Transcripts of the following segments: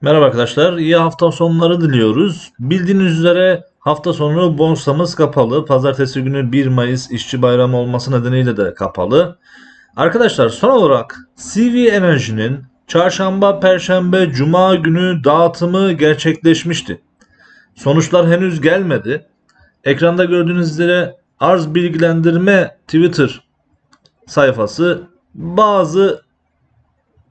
Merhaba arkadaşlar, iyi hafta sonları diliyoruz. Bildiğiniz üzere hafta sonu borsamız kapalı. Pazartesi günü 1 Mayıs işçi bayramı olması nedeniyle de kapalı. Arkadaşlar son olarak CV Enerji'nin çarşamba, perşembe, cuma günü dağıtımı gerçekleşmişti. Sonuçlar henüz gelmedi. Ekranda gördüğünüz üzere arz bilgilendirme Twitter sayfası bazı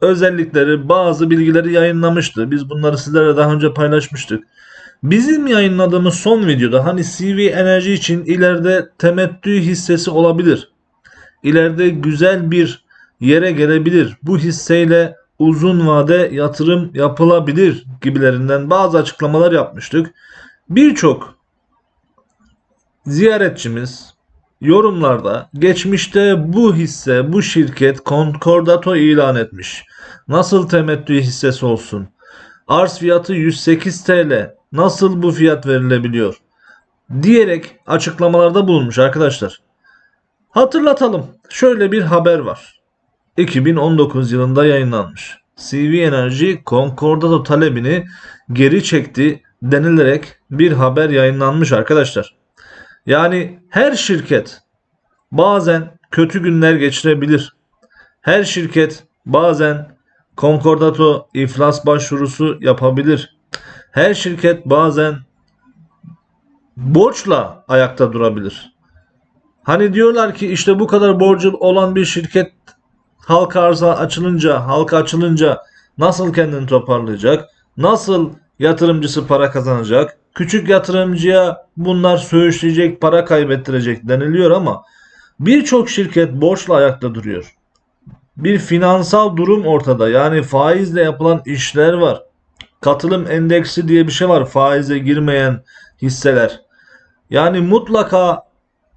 özellikleri, bazı bilgileri yayınlamıştı. Biz bunları sizlere daha önce paylaşmıştık. Bizim yayınladığımız son videoda hani CV enerji için ileride temettü hissesi olabilir. İleride güzel bir yere gelebilir. Bu hisseyle uzun vade yatırım yapılabilir gibilerinden bazı açıklamalar yapmıştık. Birçok ziyaretçimiz yorumlarda geçmişte bu hisse, bu şirket Concordato ilan etmiş. Nasıl temettü hissesi olsun? Arz fiyatı 108 TL. Nasıl bu fiyat verilebiliyor? Diyerek açıklamalarda bulunmuş arkadaşlar. Hatırlatalım. Şöyle bir haber var. 2019 yılında yayınlanmış. CV Enerji Concordato talebini geri çekti denilerek bir haber yayınlanmış arkadaşlar. Yani her şirket bazen kötü günler geçirebilir. Her şirket bazen konkordato iflas başvurusu yapabilir. Her şirket bazen borçla ayakta durabilir. Hani diyorlar ki işte bu kadar borcu olan bir şirket halka arza açılınca, halka açılınca nasıl kendini toparlayacak? Nasıl yatırımcısı para kazanacak? Küçük yatırımcıya bunlar söğüşleyecek, para kaybettirecek deniliyor ama birçok şirket borçla ayakta duruyor. Bir finansal durum ortada. Yani faizle yapılan işler var. Katılım endeksi diye bir şey var. Faize girmeyen hisseler. Yani mutlaka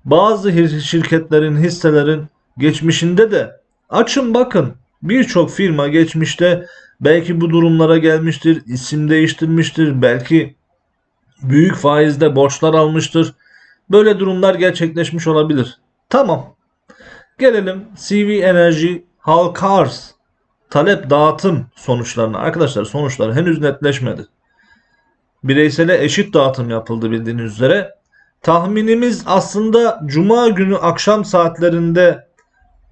bazı şirketlerin, hisselerin geçmişinde de açın bakın birçok firma geçmişte belki bu durumlara gelmiştir, isim değiştirmiştir, belki büyük faizde borçlar almıştır. Böyle durumlar gerçekleşmiş olabilir. Tamam. Gelelim CV Enerji halka arz talep dağıtım sonuçlarına. Arkadaşlar sonuçlar henüz netleşmedi. Bireysele eşit dağıtım yapıldı bildiğiniz üzere. Tahminimiz aslında cuma günü akşam saatlerinde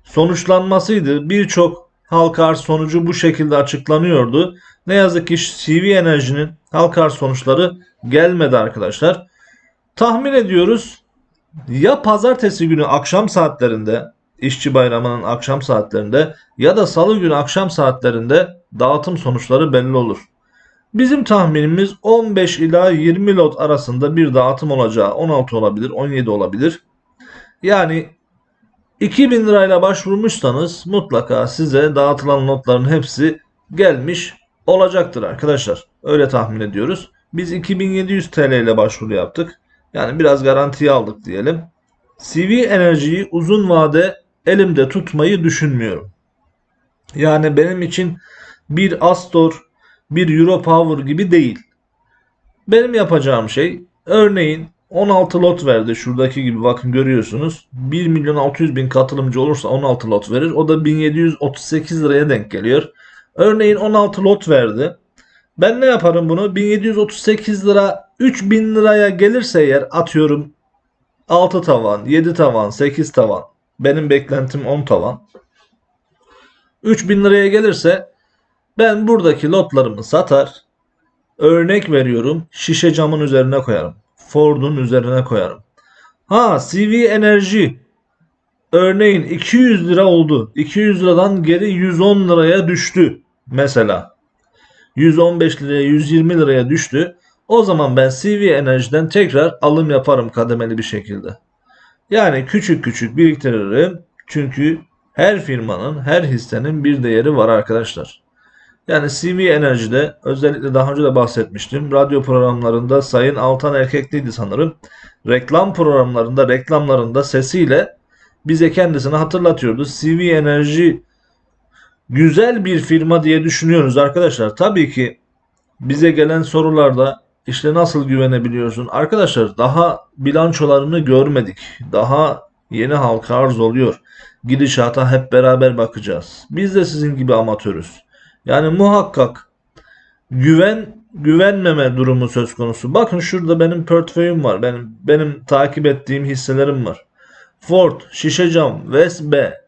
sonuçlanmasıydı. Birçok halka arz sonucu bu şekilde açıklanıyordu. Ne yazık ki CV Enerji'nin halka arz sonuçları gelmedi arkadaşlar. Tahmin ediyoruz ya pazartesi günü akşam saatlerinde işçi bayramının akşam saatlerinde ya da salı günü akşam saatlerinde dağıtım sonuçları belli olur. Bizim tahminimiz 15 ila 20 lot arasında bir dağıtım olacağı 16 olabilir 17 olabilir. Yani 2000 lirayla başvurmuşsanız mutlaka size dağıtılan notların hepsi gelmiş olacaktır arkadaşlar. Öyle tahmin ediyoruz. Biz 2700 TL ile başvuru yaptık. Yani biraz garantiye aldık diyelim. CV enerjiyi uzun vade elimde tutmayı düşünmüyorum. Yani benim için bir Astor, bir Europower gibi değil. Benim yapacağım şey örneğin 16 lot verdi şuradaki gibi bakın görüyorsunuz. 1 milyon 600 bin katılımcı olursa 16 lot verir. O da 1738 liraya denk geliyor. Örneğin 16 lot verdi. Ben ne yaparım bunu? 1738 lira 3000 liraya gelirse eğer atıyorum 6 tavan, 7 tavan, 8 tavan. Benim beklentim 10 tavan. 3000 liraya gelirse ben buradaki lotlarımı satar. Örnek veriyorum şişe camın üzerine koyarım. Ford'un üzerine koyarım. Ha CV enerji örneğin 200 lira oldu. 200 liradan geri 110 liraya düştü mesela. 115 liraya 120 liraya düştü. O zaman ben CV enerjiden tekrar alım yaparım kademeli bir şekilde. Yani küçük küçük biriktiririm. Çünkü her firmanın, her hissenin bir değeri var arkadaşlar. Yani CV Enerji'de özellikle daha önce de bahsetmiştim. Radyo programlarında Sayın Altan Erkekliydi sanırım. Reklam programlarında, reklamlarında sesiyle bize kendisini hatırlatıyordu. CV Enerji güzel bir firma diye düşünüyoruz arkadaşlar. Tabii ki bize gelen sorularda işte nasıl güvenebiliyorsun? Arkadaşlar daha bilançolarını görmedik. Daha yeni halka arz oluyor. Gidişata hep beraber bakacağız. Biz de sizin gibi amatörüz. Yani muhakkak güven güvenmeme durumu söz konusu. Bakın şurada benim portföyüm var. Benim benim takip ettiğim hisselerim var. Ford, Şişecam, Vesbe,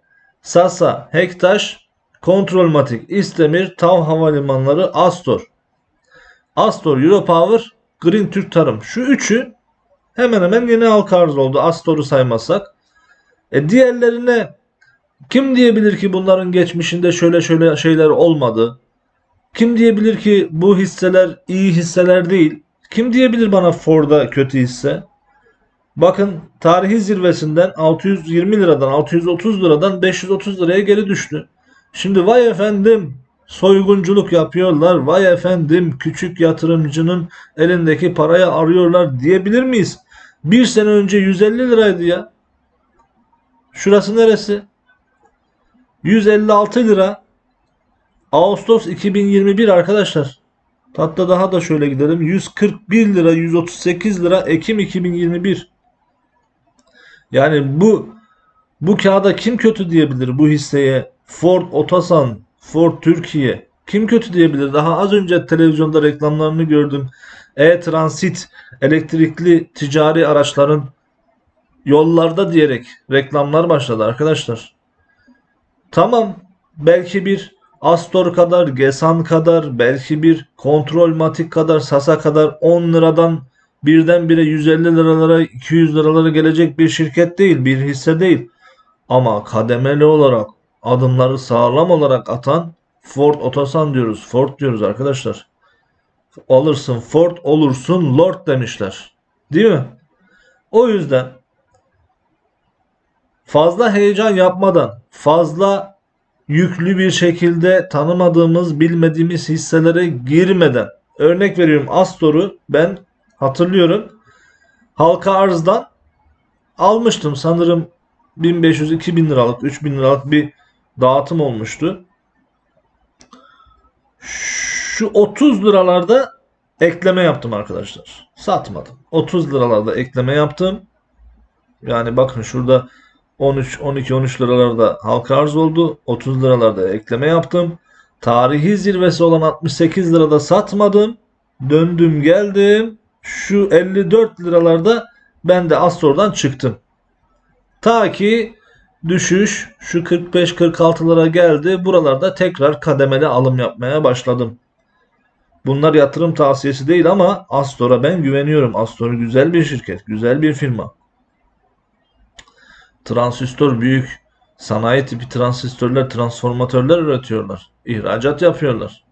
Sasa, Hektaş, Kontrolmatik, İstemir, Tav Havalimanları, Astor. Astor, Europower, Green Türk Tarım. Şu üçü hemen hemen yeni halka arz oldu. Astor'u saymazsak. E diğerlerine kim diyebilir ki bunların geçmişinde şöyle şöyle şeyler olmadı? Kim diyebilir ki bu hisseler iyi hisseler değil? Kim diyebilir bana Ford'a kötü hisse? Bakın tarihi zirvesinden 620 liradan 630 liradan 530 liraya geri düştü. Şimdi vay efendim soygunculuk yapıyorlar. Vay efendim küçük yatırımcının elindeki parayı arıyorlar diyebilir miyiz? Bir sene önce 150 liraydı ya. Şurası neresi? 156 lira. Ağustos 2021 arkadaşlar. Hatta daha da şöyle gidelim. 141 lira, 138 lira Ekim 2021. Yani bu bu kağıda kim kötü diyebilir bu hisseye? Ford Otosan, Ford Türkiye. Kim kötü diyebilir? Daha az önce televizyonda reklamlarını gördüm. E-Transit, elektrikli ticari araçların yollarda diyerek reklamlar başladı arkadaşlar. Tamam belki bir Astor kadar, Gesan kadar, belki bir Kontrolmatik kadar, Sasa kadar 10 liradan birdenbire 150 liralara, 200 liralara gelecek bir şirket değil, bir hisse değil. Ama kademeli olarak adımları sağlam olarak atan Ford Otosan diyoruz. Ford diyoruz arkadaşlar. Alırsın Ford olursun Lord demişler. Değil mi? O yüzden fazla heyecan yapmadan, fazla yüklü bir şekilde tanımadığımız, bilmediğimiz hisselere girmeden örnek veriyorum Astor'u ben hatırlıyorum. Halka arzdan almıştım sanırım 1500-2000 liralık, 3000 liralık bir dağıtım olmuştu. Şu 30 liralarda ekleme yaptım arkadaşlar. Satmadım. 30 liralarda ekleme yaptım. Yani bakın şurada 13, 12, 13 liralarda halka arz oldu. 30 liralarda ekleme yaptım. Tarihi zirvesi olan 68 lirada satmadım. Döndüm geldim. Şu 54 liralarda ben de Astor'dan çıktım. Ta ki düşüş şu 45-46'lara geldi. Buralarda tekrar kademeli alım yapmaya başladım. Bunlar yatırım tavsiyesi değil ama Astor'a ben güveniyorum. Astor güzel bir şirket, güzel bir firma. Transistör büyük sanayi tipi transistörler, transformatörler üretiyorlar. İhracat yapıyorlar.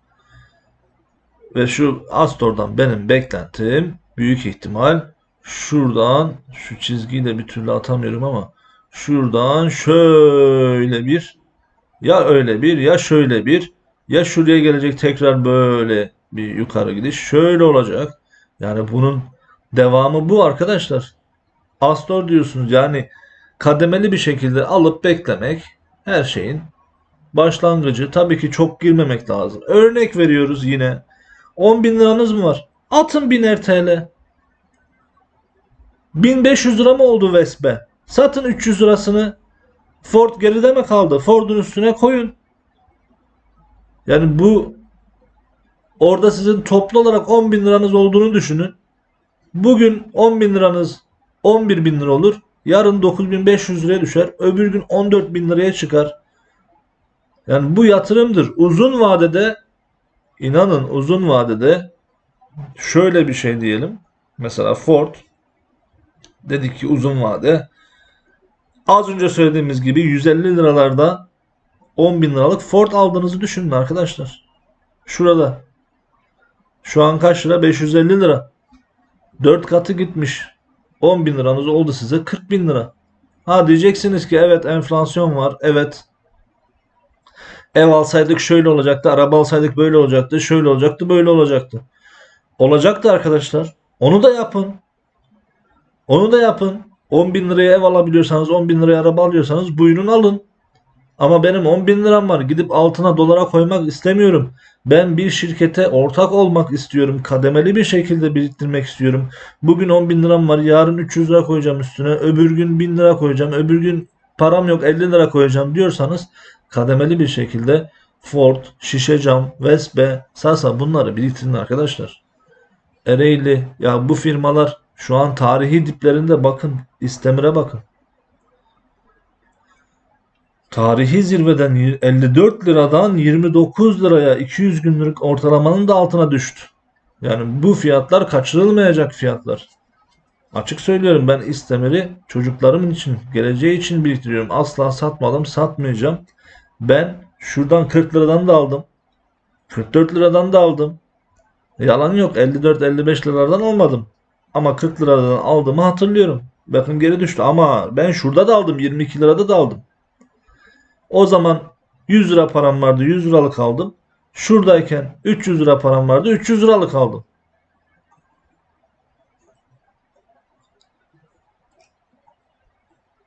Ve şu Astor'dan benim beklentim büyük ihtimal şuradan şu çizgiyi de bir türlü atamıyorum ama şuradan şöyle bir ya öyle bir ya şöyle bir ya şuraya gelecek tekrar böyle bir yukarı gidiş şöyle olacak. Yani bunun devamı bu arkadaşlar. Astor diyorsunuz yani kademeli bir şekilde alıp beklemek her şeyin başlangıcı. Tabii ki çok girmemek lazım. Örnek veriyoruz yine. 10 bin liranız mı var? Atın 1000 TL. 1500 lira mı oldu Vespe? Satın 300 lirasını. Ford geride mi kaldı? Ford'un üstüne koyun. Yani bu orada sizin toplu olarak 10 bin liranız olduğunu düşünün. Bugün 10 bin liranız 11 bin lira olur. Yarın 9500 liraya düşer. Öbür gün 14 bin liraya çıkar. Yani bu yatırımdır. Uzun vadede inanın uzun vadede şöyle bir şey diyelim. Mesela Ford dedik ki uzun vade az önce söylediğimiz gibi 150 liralarda 10 bin liralık Ford aldığınızı düşünün arkadaşlar. Şurada. Şu an kaç lira? 550 lira. 4 katı gitmiş. 10 bin liranız oldu size 40 bin lira. Ha diyeceksiniz ki evet enflasyon var. Evet. Ev alsaydık şöyle olacaktı. Araba alsaydık böyle olacaktı. Şöyle olacaktı. Böyle olacaktı. Olacaktı arkadaşlar. Onu da yapın. Onu da yapın. 10 bin liraya ev alabiliyorsanız 10 bin liraya araba alıyorsanız buyurun alın. Ama benim 10 bin liram var. Gidip altına dolara koymak istemiyorum. Ben bir şirkete ortak olmak istiyorum. Kademeli bir şekilde biriktirmek istiyorum. Bugün 10 bin liram var. Yarın 300 lira koyacağım üstüne. Öbür gün 1000 lira koyacağım. Öbür gün param yok 50 lira koyacağım diyorsanız kademeli bir şekilde Ford, şişe cam, Vespe, Sasa bunları biriktirin arkadaşlar. Ereğli ya bu firmalar şu an tarihi diplerinde bakın. İstemir'e bakın. Tarihi zirveden 54 liradan 29 liraya 200 günlük ortalamanın da altına düştü. Yani bu fiyatlar kaçırılmayacak fiyatlar. Açık söylüyorum ben İstemir'i çocuklarım için, geleceği için biriktiriyorum. Asla satmadım, satmayacağım. Ben şuradan 40 liradan da aldım. 44 liradan da aldım. Yalan yok 54-55 liradan almadım. Ama 40 liradan aldığımı hatırlıyorum. Bakın geri düştü ama ben şurada da aldım 22 lirada da aldım. O zaman 100 lira param vardı 100 liralık aldım. Şuradayken 300 lira param vardı 300 liralık aldım.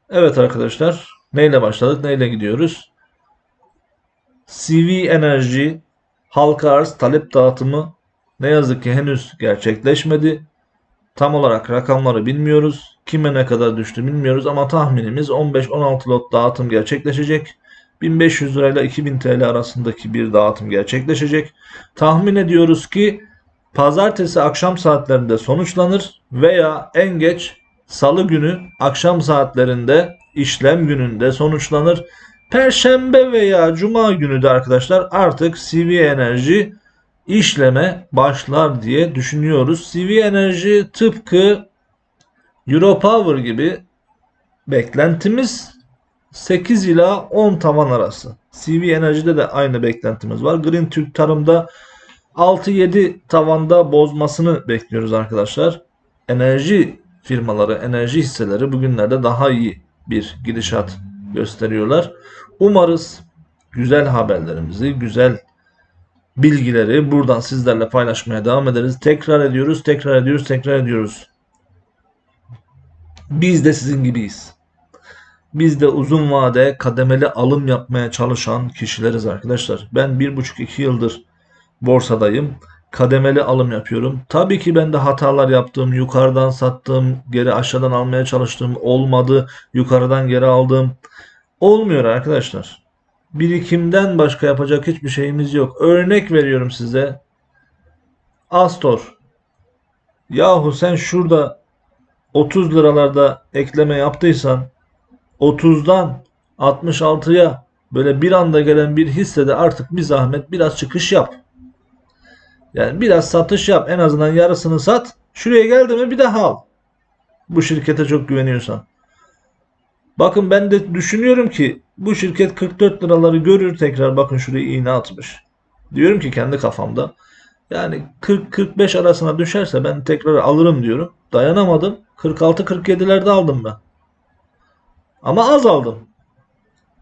Evet arkadaşlar neyle başladık neyle gidiyoruz? CV Enerji halka arz talep dağıtımı ne yazık ki henüz gerçekleşmedi. Tam olarak rakamları bilmiyoruz. Kime ne kadar düştü bilmiyoruz ama tahminimiz 15-16 lot dağıtım gerçekleşecek. 1500 lirayla 2000 TL arasındaki bir dağıtım gerçekleşecek. Tahmin ediyoruz ki pazartesi akşam saatlerinde sonuçlanır veya en geç salı günü akşam saatlerinde işlem gününde sonuçlanır. Perşembe veya cuma günü de arkadaşlar artık CV Enerji işleme başlar diye düşünüyoruz. CV Enerji tıpkı Europower gibi beklentimiz 8 ila 10 tavan arası. CV Enerji'de de aynı beklentimiz var. Green Türk Tarım'da 6-7 tavanda bozmasını bekliyoruz arkadaşlar. Enerji firmaları, enerji hisseleri bugünlerde daha iyi bir gidişat gösteriyorlar. Umarız güzel haberlerimizi, güzel bilgileri buradan sizlerle paylaşmaya devam ederiz. Tekrar ediyoruz, tekrar ediyoruz, tekrar ediyoruz. Biz de sizin gibiyiz. Biz de uzun vade kademeli alım yapmaya çalışan kişileriz arkadaşlar. Ben bir buçuk iki yıldır borsadayım. Kademeli alım yapıyorum. Tabii ki ben de hatalar yaptım. Yukarıdan sattım. Geri aşağıdan almaya çalıştım. Olmadı. Yukarıdan geri aldım. Olmuyor arkadaşlar. Birikimden başka yapacak hiçbir şeyimiz yok. Örnek veriyorum size. Astor. Yahu sen şurada 30 liralarda ekleme yaptıysan 30'dan 66'ya böyle bir anda gelen bir hissede artık bir zahmet biraz çıkış yap. Yani biraz satış yap. En azından yarısını sat. Şuraya geldi mi bir daha al. Bu şirkete çok güveniyorsan. Bakın ben de düşünüyorum ki bu şirket 44 liraları görür tekrar bakın şuraya iğne atmış. Diyorum ki kendi kafamda. Yani 40-45 arasına düşerse ben tekrar alırım diyorum. Dayanamadım. 46-47'lerde aldım ben. Ama az aldım.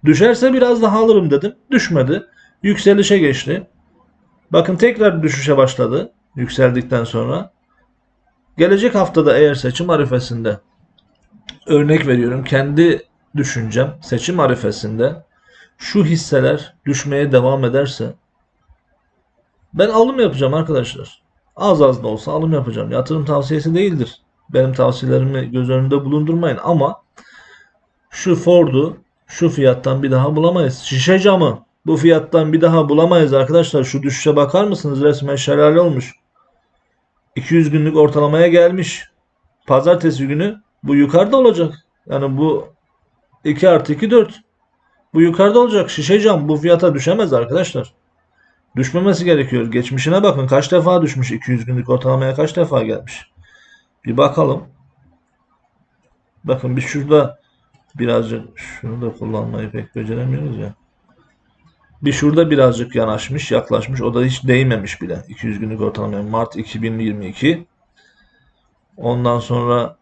Düşerse biraz daha alırım dedim. Düşmedi. Yükselişe geçti. Bakın tekrar düşüşe başladı. Yükseldikten sonra. Gelecek haftada eğer seçim arifesinde örnek veriyorum kendi düşüncem seçim arifesinde şu hisseler düşmeye devam ederse ben alım yapacağım arkadaşlar. Az az da olsa alım yapacağım. Yatırım tavsiyesi değildir. Benim tavsiyelerimi göz önünde bulundurmayın ama şu Ford'u şu fiyattan bir daha bulamayız. Şişe camı bu fiyattan bir daha bulamayız arkadaşlar. Şu düşüşe bakar mısınız? Resmen şelale olmuş. 200 günlük ortalamaya gelmiş. Pazartesi günü bu yukarıda olacak. Yani bu 2 artı 2 4. Bu yukarıda olacak. Şişe cam bu fiyata düşemez arkadaşlar. Düşmemesi gerekiyor. Geçmişine bakın kaç defa düşmüş. 200 günlük ortalamaya kaç defa gelmiş. Bir bakalım. Bakın bir şurada birazcık şunu da kullanmayı pek beceremiyoruz ya. Bir şurada birazcık yanaşmış, yaklaşmış. O da hiç değmemiş bile. 200 günlük ortalamaya. Mart 2022. Ondan sonra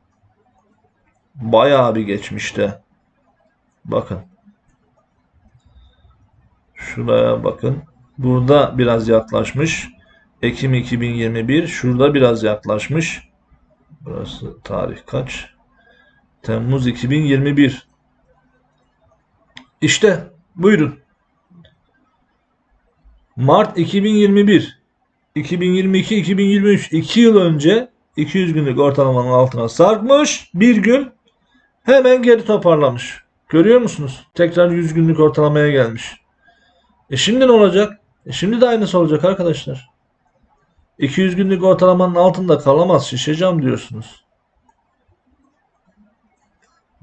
bayağı bir geçmişte. Bakın. Şuraya bakın. Burada biraz yaklaşmış. Ekim 2021. Şurada biraz yaklaşmış. Burası tarih kaç? Temmuz 2021. İşte buyurun. Mart 2021, 2022, 2023 2 yıl önce 200 günlük ortalamanın altına sarkmış. Bir gün hemen geri toparlamış. Görüyor musunuz? Tekrar 100 günlük ortalamaya gelmiş. E şimdi ne olacak? E şimdi de aynısı olacak arkadaşlar. 200 günlük ortalamanın altında kalamaz şişeceğim diyorsunuz.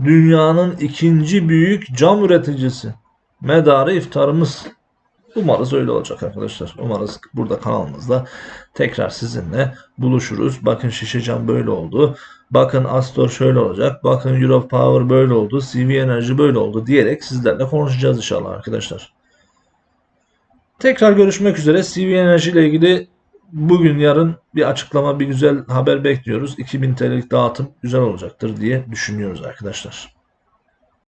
Dünyanın ikinci büyük cam üreticisi. Medarı iftarımız. Umarız öyle olacak arkadaşlar. Umarız burada kanalımızda tekrar sizinle buluşuruz. Bakın şişe cam böyle oldu. Bakın Astor şöyle olacak. Bakın Europe Power böyle oldu. CV Enerji böyle oldu diyerek sizlerle konuşacağız inşallah arkadaşlar. Tekrar görüşmek üzere. CV Enerji ile ilgili bugün yarın bir açıklama, bir güzel haber bekliyoruz. 2000 TL'lik dağıtım güzel olacaktır diye düşünüyoruz arkadaşlar.